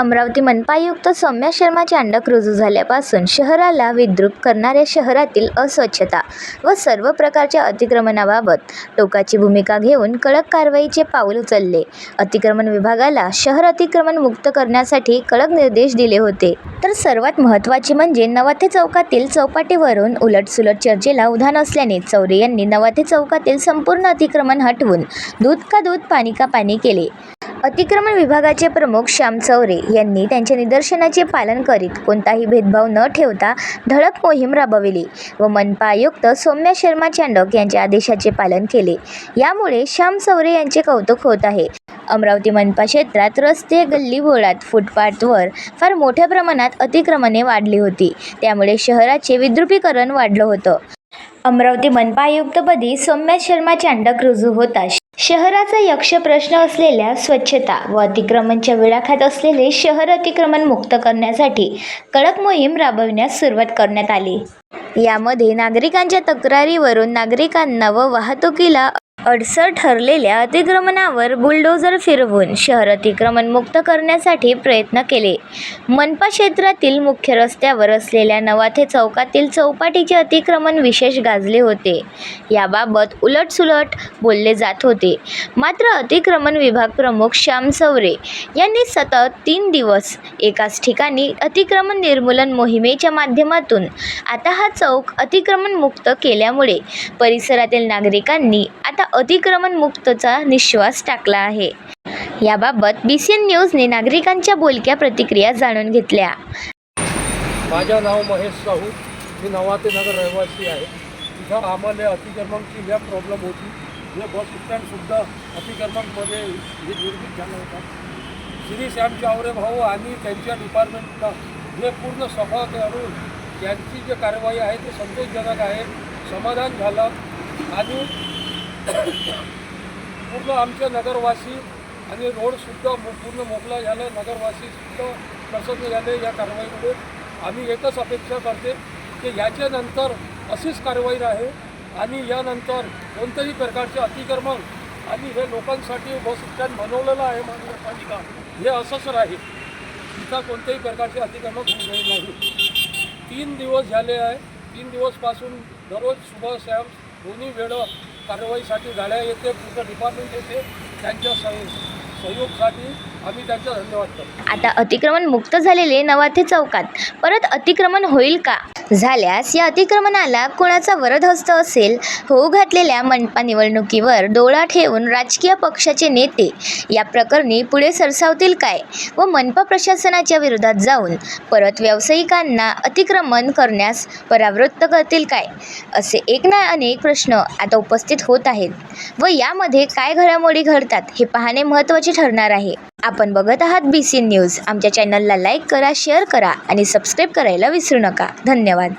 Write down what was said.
अमरावती मनपायुक्त सौम्या शर्माचे अंडक रुजू झाल्यापासून शहराला विद्रूप करणाऱ्या शहरातील अस्वच्छता व सर्व प्रकारच्या अतिक्रमणाबाबत टोकाची भूमिका घेऊन कडक कारवाईचे पाऊल उचलले. अतिक्रमण विभागाला शहर अतिक्रमण मुक्त करण्यासाठी कडक निर्देश दिले होते. तर सर्वात महत्त्वाचे म्हणजे नवाथे चौकातील चौपाटीवरून उलटसुलट चर्चेला उधाण असल्याने चौरे यांनी नवाथे चौकातील संपूर्ण अतिक्रमण हटवून दूध का दूध पाणी का पाणी केले. अतिक्रमण विभागाचे प्रमुख श्याम चौरे यांनी त्यांच्या निदर्शनाचे पालन करीत कोणताही भेदभाव न ठेवता धडक मोहीम राबविली व मनपा आयुक्त सौम्या शर्मा चांडक यांच्या आदेशाचे पालन केले. यामुळे श्याम चौरे यांचे कौतुक होत आहे. अमरावती मनपा क्षेत्रात रस्ते गल्ली बोळात फुटपाथवर फार मोठ्या प्रमाणात अतिक्रमणे वाढली होती. त्यामुळे शहराचे विद्रुपीकरण वाढलं होतं. अमरावती मनपा आयुक्तपदी सौम्या शर्मा चांडक रुजू होता. शहराचा यक्ष प्रश्न असलेल्या स्वच्छता व अतिक्रमणच्या विळाखात असलेले शहर अतिक्रमण मुक्त करण्यासाठी कडक मोहीम राबविण्यास सुरुवात करण्यात आली. यामध्ये नागरिकांच्या तक्रारीवरून नागरिकांना व वाहतुकीला अडसर ठरलेल्या अतिक्रमणावर बुलडोजर फिरवून शहर अतिक्रमण मुक्त करण्यासाठी प्रयत्न केले. मनपा क्षेत्रातील मुख्य रस्त्यावर असलेल्या नवाथे चौकातील चौपाटीचे अतिक्रमण विशेष गाजले होते. याबाबत उलटसुलट बोलले जात होते. मात्र अतिक्रमण विभाग प्रमुख श्याम सवरे यांनी सतत तीन दिवस एकाच ठिकाणी अतिक्रमण निर्मूलन मोहिमेच्या माध्यमातून आता हा चौक अतिक्रमण मुक्त केल्यामुळे परिसरातील नागरिकांनी आता अतिक्रमण मुक्तचा निश्वास टाकला आहे. याबाबत बी सी एन न्यूजने नागरिकांच्या बोलक्या प्रतिक्रिया जाणून घेतल्या. माझं नाव महेश साहू. मी नवाते नगर रहिवासी आहे. इथं आम्हाला अतिक्रमणची लय प्रॉब्लेम होती. जे बस स्टँडसुद्धा अतिक्रमणमध्ये हे निर्मित झालं होतं. श्री श्याम चावरे भाऊ आणि त्यांच्या डिपार्टमेंटला जे पूर्ण सभा करून त्यांची जे कारवाई आहे ते संतोषजनक आहे. समाधान झालं. आणि पूर्ण आमचे नगरवासी आणि रोडसुद्धा मो- पूर्ण मोकला झाला. नगरवासीसुद्धा प्रसन्न झाले या कारवाईमुळे. आम्ही एकच अपेक्षा करते की याच्यानंतर अशीच कारवाई राहे आणि यानंतर कोणत्याही प्रकारचे अतिक्रमण आणि हे लोकांसाठी बस स्टँड बनवलेलं आहे महानगरपालिका हे असंच राहील. तिथं कोणत्याही प्रकारचे अतिक्रमण होऊ नये नाही. तीन दिवस झाले आहे. तीन दिवसपासून दररोज सुबह सॅम दोन्ही वेळं कारवाईसाठी गाड्या येते पूर्ण डिपार्टमेंट येते त्यांच्या सह आम्ही त्यांचा धन्यवाद करतो. आता अतिक्रमण मुक्त झालेले नवाथे चौकात. परत अतिक्रमण होईल का? झाल्यास या अतिक्रमणाला कोणाचा वरद हस्त असेल होऊ घातलेल्या मनपा निवडणुकीवर डोळा ठेवून राजकीय पक्षाचे नेते या प्रकरणी पुढे सरसावतील काय व मनपा प्रशासनाच्या विरोधात जाऊन परत व्यावसायिकांना अतिक्रमण करण्यास परावृत्त करतील काय? असे एक ना अनेक प्रश्न आता उपस्थित होत आहेत व यामध्ये काय घडामोडी घडतात हे पाहणे महत्त्वाचे ठरणार आहे. आपण बघत आहात बी सी न्यूज आमच्या चॅनलला लाईक करा शेअर करा आणि सबस्क्राईब करायला विसरू नका. धन्यवाद.